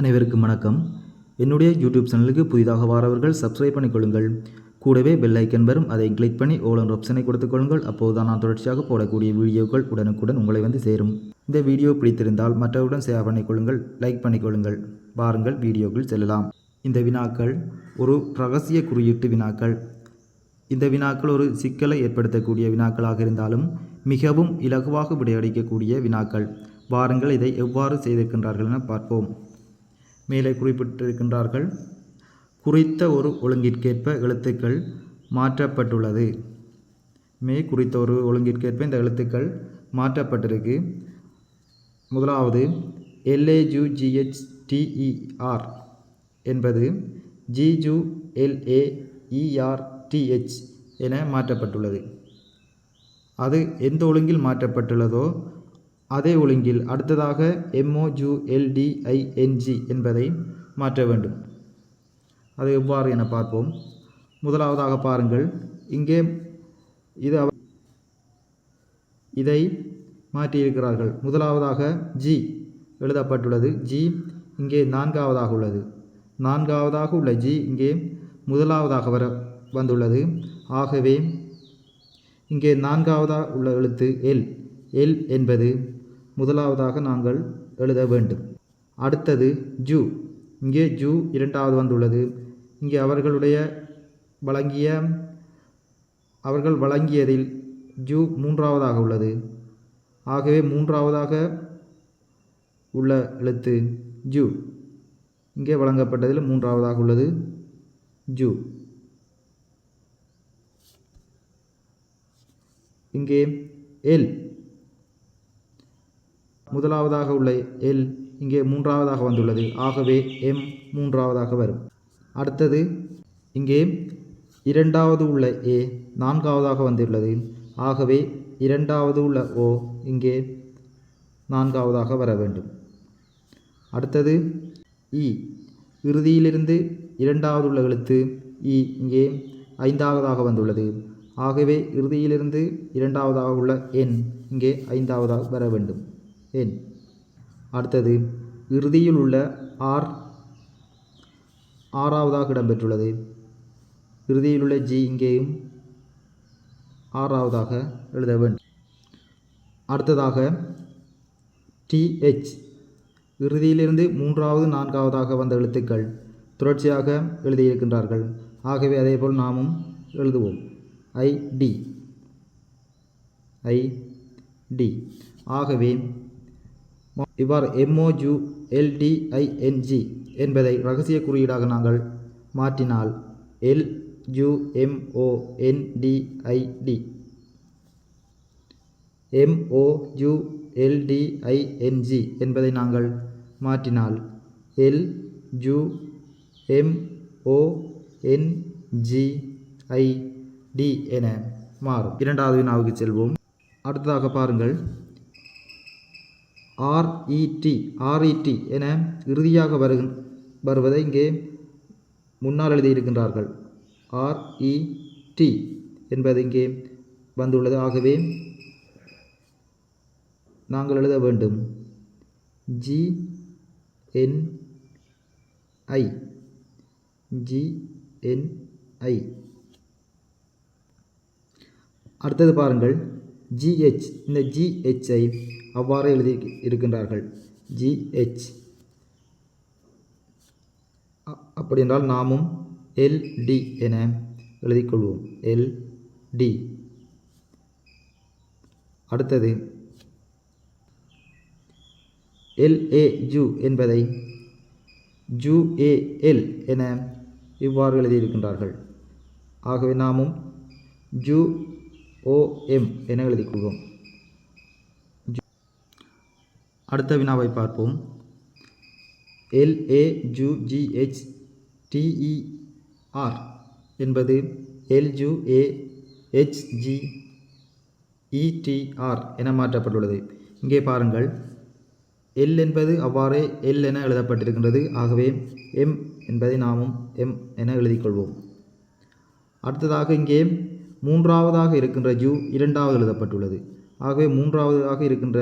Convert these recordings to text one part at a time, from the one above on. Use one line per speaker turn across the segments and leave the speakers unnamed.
அனைவருக்கும் வணக்கம். என்னுடைய யூடியூப் சேனலுக்கு புதிதாக வாரவர்கள் சப்ஸ்கிரைப் பண்ணிக்கொள்ளுங்கள் கூடவே பெல் ஐக்கன் வரும் அதை கிளிக் பண்ணி ஓலன் ஆப்ஷனை கொடுத்துக்கொள்ளுங்கள் கொள்ளுங்கள். அப்போதுதான் நான் தொடர்ச்சியாக போடக்கூடிய வீடியோக்கள் உடனுக்குடன் உங்களை வந்து சேரும். இந்த வீடியோ பிடித்திருந்தால் மற்றவருடன் ஷேர் பண்ணிக்கொள்ளுங்கள் லைக் பண்ணிக்கொள்ளுங்கள் வாருங்கள் வீடியோக்குள் செல்லலாம். இந்த வினாக்கள் ஒரு ரகசிய குறியீட்டு வினாக்கள். இந்த வினாக்கள் ஒரு சிக்கலை ஏற்படுத்தக்கூடிய வினாக்களாக இருந்தாலும் மிகவும் இலகுவாக விடையளிக்கக்கூடிய வினாக்கள். வாருங்கள் இதை எவ்வாறு செய்திருக்கின்றார்கள் என பார்ப்போம். மேலே குறிப்பிட்டிருக்கின்றார்கள். குறித்த ஒரு ஒழுங்கிற்கேற்ப எழுத்துக்கள் மாற்றப்பட்டுள்ளது. மே குறித்த ஒரு ஒழுங்கிற்கேற்ப இந்த எழுத்துக்கள் மாற்றப்பட்டிருக்கு. முதலாவது எல்ஏஜுஜிஹெச்டிஇஆர் என்பது ஜிஜு எல்ஏஇஆர்டிஹெச் என மாற்றப்பட்டுள்ளது. அது எந்த ஒழுங்கில் மாற்றப்பட்டுள்ளதோ அதே ஒழுங்கில் அடுத்ததாக எம்ஓஜூஎல்டிஐஎன்ஜி என்பதை மாற்ற வேண்டும். அது எவ்வாறு என பார்ப்போம். முதலாவதாக பாருங்கள். இங்கே இது இதை மாற்றியிருக்கிறார்கள். முதலாவதாக ஜி எழுதப்பட்டுள்ளது. ஜி இங்கே நான்காவதாக உள்ளது. நான்காவதாக உள்ள ஜி இங்கே முதலாவதாக வர வந்துள்ளது. ஆகவே இங்கே நான்காவதாக உள்ள எழுத்து எல் எல் என்பது முதலாவதாக நாங்கள் எழுத வேண்டும். அடுத்தது ஜூ. இங்கே ஜூ இரண்டாவது வந்துள்ளது. இங்கே அவர்களுடைய வழங்கிய அவர்கள் வழங்கியதில் ஜூ மூன்றாவதாக உள்ளது. ஆகவே மூன்றாவதாக உள்ள எழுத்து ஜூ. இங்கே வழங்கப்பட்டதில் மூன்றாவதாக உள்ளது ஜூ. இங்கே எல். முதலாவதாக உள்ள எல் இங்கே மூன்றாவதாக வந்துள்ளது. ஆகவே எம் மூன்றாவதாக வரும். அடுத்தது இங்கே இரண்டாவது உள்ள ஏ நான்காவதாக வந்துள்ளது. ஆகவே இரண்டாவது உள்ள ஓ இங்கே நான்காவதாக வர வேண்டும். அடுத்தது இ இறுதியிலிருந்து இரண்டாவது உள்ள எழுத்து இ இங்கே ஐந்தாவதாக வந்துள்ளது. ஆகவே இறுதியிலிருந்து இரண்டாவதாக உள்ள எண் இங்கே ஐந்தாவதாக வர வேண்டும். எண் அடுத்தது இறுதியில் உள்ள ஆர் ஆறாவதாக இடம்பெற்றுள்ளது. இறுதியில் உள்ள ஜி இங்கேயும் ஆறாவதாக எழுத வேண்டும். அடுத்ததாக டிஹெச் இறுதியிலிருந்து மூன்றாவது நான்காவதாக வந்த எழுத்துக்கள் தொடர்ச்சியாக எழுதியிருக்கின்றார்கள். ஆகவே அதேபோல் நாமும் எழுதுவோம். ID ID I D. ஆகவே இவ்வாறு எம்ஓஜு எல்டிஐஎன்ஜி என்பதை ரகசிய குறியீடாக நாங்கள் மாற்றினால் எல் ஜு எம்ஓ என்டிஐடி எம்ஓஜு எல்டிஐஎன்ஜி என்பதை நாங்கள் மாற்றினால் எல் ஜு எம்ஓஎன்ஜிஐடி என மாறும். இரண்டாவது வினாவுக்கு செல்வோம். அடுத்ததாக பாருங்கள். ஆர்இடி ஆர்இடி என இறுதியாக வருக வருவதை இங்கே முன்னால் எழுதியிருக்கின்றார்கள். ஆர்இடி என்பது இங்கே வந்துள்ளது. ஆகவே நாங்கள் எழுத வேண்டும். G N I G N ஐ அடுத்தது பாருங்கள். ஜிஹெச் இந்த ஜிஹெச்சை அவ்வாறு எழுதி இருக்கின்றார்கள். ஜிஹெச் அப்படி என்றால் நாமும் எல்டி என எழுதிக்கொள்வோம் எல்டி அடுத்தது எல்ஏ ஜூ என்பதை ஜூ ஏ எல் என இவ்வாறு எழுதியிருக்கின்றார்கள். ஆகவே நாமும் ஜூ ஓ எம் என எழுதிக்கொள்வோம் அடுத்த வினாவை பார்ப்போம். எல்ஏ ஜூ ஜிஹெச் டிஇஆர் என்பது எல்ஜு ஏ ஹெச்ஜி இடிஆர் என மாற்றப்பட்டுள்ளது. இங்கே பாருங்கள். எல் என்பது அவ்வாறே எல் என எழுதப்பட்டிருக்கின்றது. ஆகவே எம் என்பதை நாமும் எம் என எழுதிக்கொள்வோம் அடுத்ததாக இங்கே மூன்றாவதாக இருக்கின்ற ஜூ இரண்டாவது எழுதப்பட்டுள்ளது. ஆகவே மூன்றாவதாக இருக்கின்ற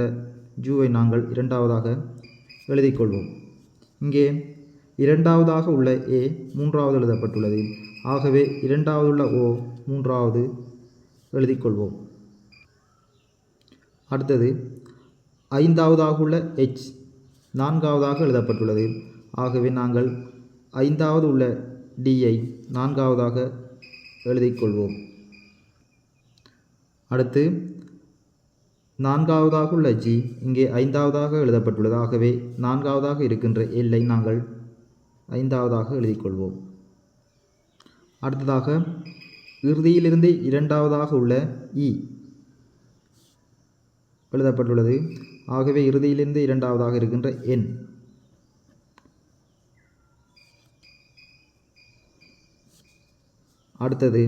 ஜூவை நாங்கள் இரண்டாவதாக எழுதிக்கொள்வோம். இங்கே இரண்டாவதாக உள்ள ஏ மூன்றாவது எழுதப்பட்டுள்ளது. ஆகவே இரண்டாவது உள்ள ஓ மூன்றாவது எழுதிக்கொள்வோம். அடுத்தது ஐந்தாவதாக உள்ள எச் நான்காவதாக எழுதப்பட்டுள்ளது. ஆகவே நாங்கள் ஐந்தாவது உள்ள டியை நான்காவதாக எழுதிக்கொள்வோம். அடுத்து நான்காவதாக உள்ள ஜி இங்கே ஐந்தாவதாக எழுதப்பட்டுள்ளது. ஆகவே நான்காவதாக இருக்கின்ற எல்லை நாங்கள் ஐந்தாவதாக எழுதிக்கொள்வோம். அடுத்ததாக இறுதியிலிருந்து இரண்டாவதாக உள்ள இ எழுதப்பட்டுள்ளது. ஆகவே இறுதியிலிருந்து இரண்டாவதாக இருக்கின்ற எண் அடுத்தது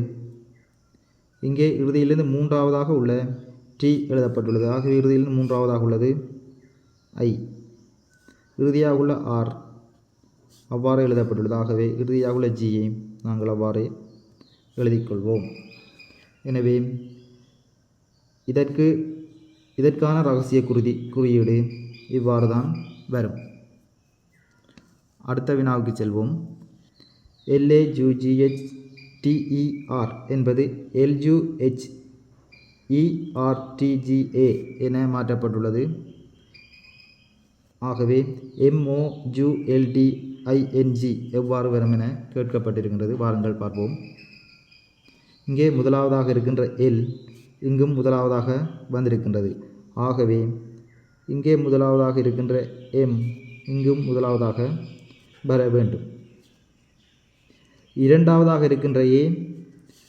இங்கே இறுதியிலிருந்து மூன்றாவதாக உள்ள டி எழுதப்பட்டுள்ளது. ஆகவே இறுதியிலிருந்து மூன்றாவதாக உள்ளது. ஐ இறுதியாக உள்ள ஆர் அவ்வாறு எழுதப்பட்டுள்ளது. ஆகவே இறுதியாக உள்ள ஜியை நாங்கள் அவ்வாறு எழுதிக்கொள்வோம். எனவே இதற்கு இதற்கான ரகசிய குறிதி குறியீடு இவ்வாறு தான் வரும். அடுத்த வினாவுக்கு செல்வோம். எல்ஏஜூஜிஹெச் டிஇஆர் என்பது எல்ஜூஹெச் இஆர்டிஜிஏ என மாற்றப்பட்டுள்ளது. ஆகவே எம்ஓஜுஎல்டிஐஎன்ஜி எவ்வாறு வரும் என கேட்கப்பட்டிருக்கின்றது. வாருங்கள் பார்ப்போம். இங்கே முதலாவதாக இருக்கின்ற எல் இங்கும் முதலாவதாக வந்திருக்கின்றது. ஆகவே இங்கே முதலாவதாக இருக்கின்ற எம் இங்கும் முதலாவதாக வர வேண்டும். இரண்டாவதாக இருக்கின்ற ஏ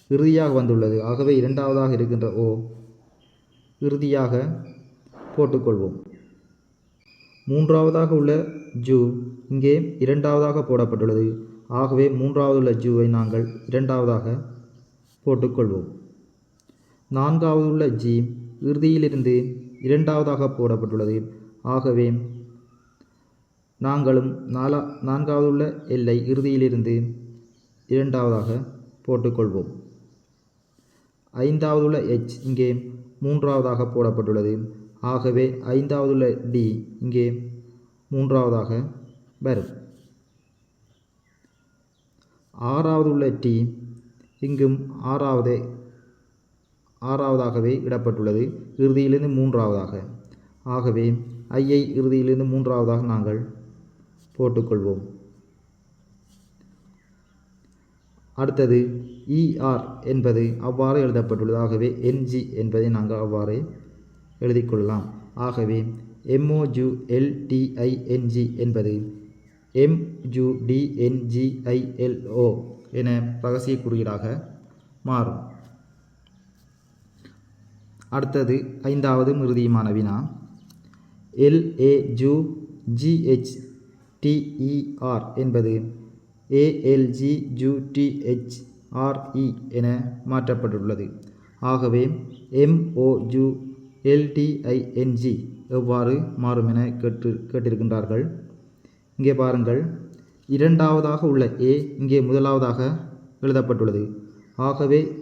இறுதியாக வந்துள்ளது. ஆகவே இரண்டாவதாக இருக்கின்ற ஓ இறுதியாக போட்டுக்கொள்வோம். மூன்றாவதாக உள்ள ஜூ இங்கே இரண்டாவதாக போடப்பட்டுள்ளது. ஆகவே மூன்றாவது உள்ள ஜூவை நாங்கள் இரண்டாவதாக போட்டுக்கொள்வோம். நான்காவது உள்ள ஜி இறுதியிலிருந்து இரண்டாவதாக போடப்பட்டுள்ளது. ஆகவே நாங்களும் நாலா நான்காவது உள்ள எல்லை இறுதியிலிருந்து இரண்டாவதாக போட்டுக்கொள்வோம். ஐந்தாவது உள்ள எச் இங்கே மூன்றாவதாக போடப்பட்டுள்ளது. ஆகவே ஐந்தாவது உள்ள டி இங்கே மூன்றாவதாக வரும். ஆறாவது உள்ள டி இங்கும் ஆறாவது ஆறாவதாகவே இடப்பட்டுள்ளது. இறுதியிலிருந்து மூன்றாவதாக. ஆகவே ஐயை இறுதியிலிருந்து மூன்றாவதாக நாங்கள் போட்டுக்கொள்வோம். அடுத்தது இஆர் என்பது அவ்வாறு எழுதப்பட்டுள்ளது. ஆகவே என்ஜி என்பதை நாங்கள் அவ்வாறு எழுதிக்கொள்ளலாம். ஆகவே எம்ஓஜு எல்டிஐஎன்ஜி என்பது எம்ஜுடிஎன்ஜிஐஎல்ஓ என ரகசிய குறியீடாக மாறும். அடுத்தது ஐந்தாவது இறுதியுமான வினா. எல்ஏஜு ஜிஹெச் டிஇஆர் என்பது ஏஎல்ஜிஜுடிஹெச் ஆர்இ என மாற்றப்பட்டுள்ளது. ஆகவே எம்ஓஜு எல்டிஐஎன்ஜி எவ்வாறு மாறும் என கேட்டு கேட்டிருக்கின்றார்கள். இங்கே பாருங்கள். இரண்டாவதாக உள்ள ஏ இங்கே முதலாவதாக எழுதப்பட்டுள்ளது. ஆகவே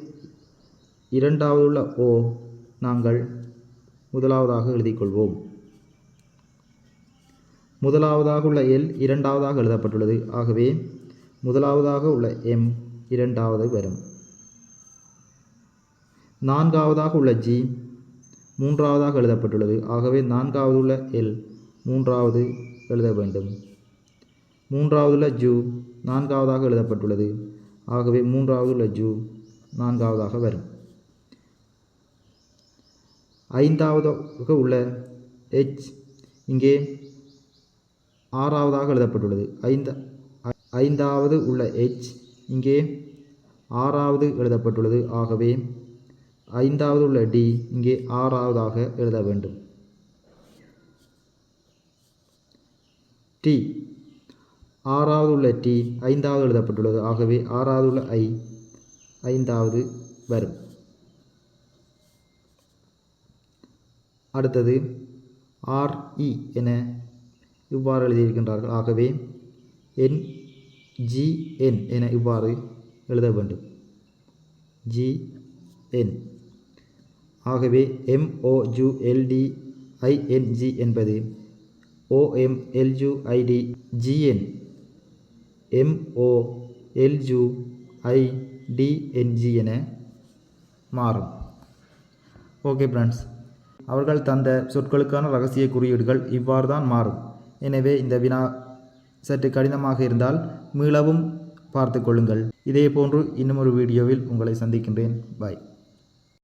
இரண்டாவது உள்ள ஓ நாங்கள் முதலாவதாக எழுதிக்கொள்வோம். முதலாவதாக உள்ள எல் இரண்டாவதாக எழுதப்பட்டுள்ளது. ஆகவே முதலாவதாக உள்ள எம் இரண்டாவது வரும் நான்காவதாக உள்ள ஜி மூன்றாவதாக எழுதப்பட்டுள்ளது. ஆகவே நான்காவது உள்ள எல் மூன்றாவது எழுத வேண்டும். மூன்றாவது உள்ள ஜூ நான்காவதாக எழுதப்பட்டுள்ளது. ஆகவே மூன்றாவது உள்ள ஜூ நான்காவதாக வரும். ஐந்தாவதாக உள்ள எச் இங்கே ஆறாவதாக எழுதப்பட்டுள்ளது. ஐந்து ஐந்தாவது உள்ள எச் இங்கே ஆறாவது எழுதப்பட்டுள்ளது. ஆகவே ஐந்தாவது உள்ள டி இங்கே ஆறாவதாக எழுத வேண்டும். டி ஆறாவது உள்ள டி ஐந்தாவது எழுதப்பட்டுள்ளது. ஆகவே ஆறாவது உள்ள ஐ ஐந்தாவது வரும். அடுத்தது ஆர்இ என இவ்வாறு எழுதியிருக்கின்றார்கள். ஆகவே என் ஜிஎன் என இவ்வாறு எழுத வேண்டும். ஜி என் ஆகவே எம்ஓஜு எல்டி ஐஎன்ஜி என்பது ஓஎம்எல்ஜுஐடி எல்ஜு ஐடி ஜிஎன் எம்ஓ எல்ஜு ஐடிஎன்ஜி என மாறும். ஓகே ஃப்ரெண்ட்ஸ் அவர்கள் தந்த சொற்களுக்கான ரகசிய குறியீடுகள் இவ்வாறு தான் மாறும். எனவே இந்த வினா சற்று கடினமாக இருந்தால் மீளவும் பார்த்து கொள்ளுங்கள். இதே போன்று இன்னும் ஒரு வீடியோவில் உங்களை சந்திக்கின்றேன். பாய்